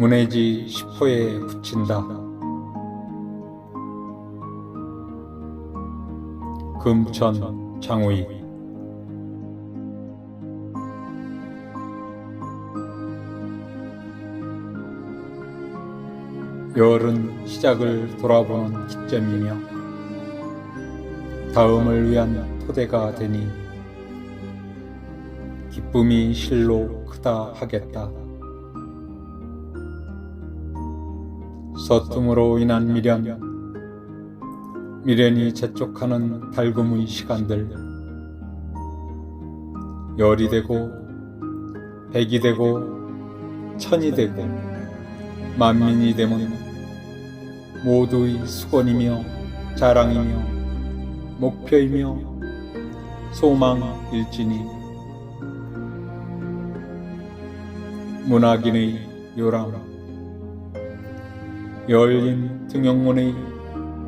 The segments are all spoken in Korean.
문해지 10호에 붙인다. 금천 장우이 열은 시작을 돌아보는 기점이며 다음을 위한 토대가 되니 기쁨이 실로 크다 하겠다. 서tum으로 인한 미련, 미련이 재촉하는 달금의 시간들, 열이 되고, 백이 되고, 천이 되고, 만민이 되면 모두의 수건이며 자랑이며 목표이며 소망일지니. 문학인의 요람 열린 등용문의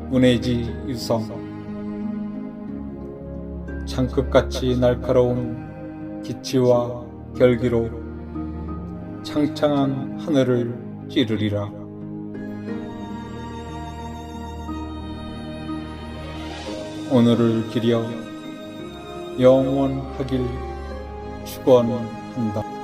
문해지 유성 창끝같이 날카로운 기치와 결기로 창창한 하늘을 찌르리라 오늘을 기려 영원하길 축원한다.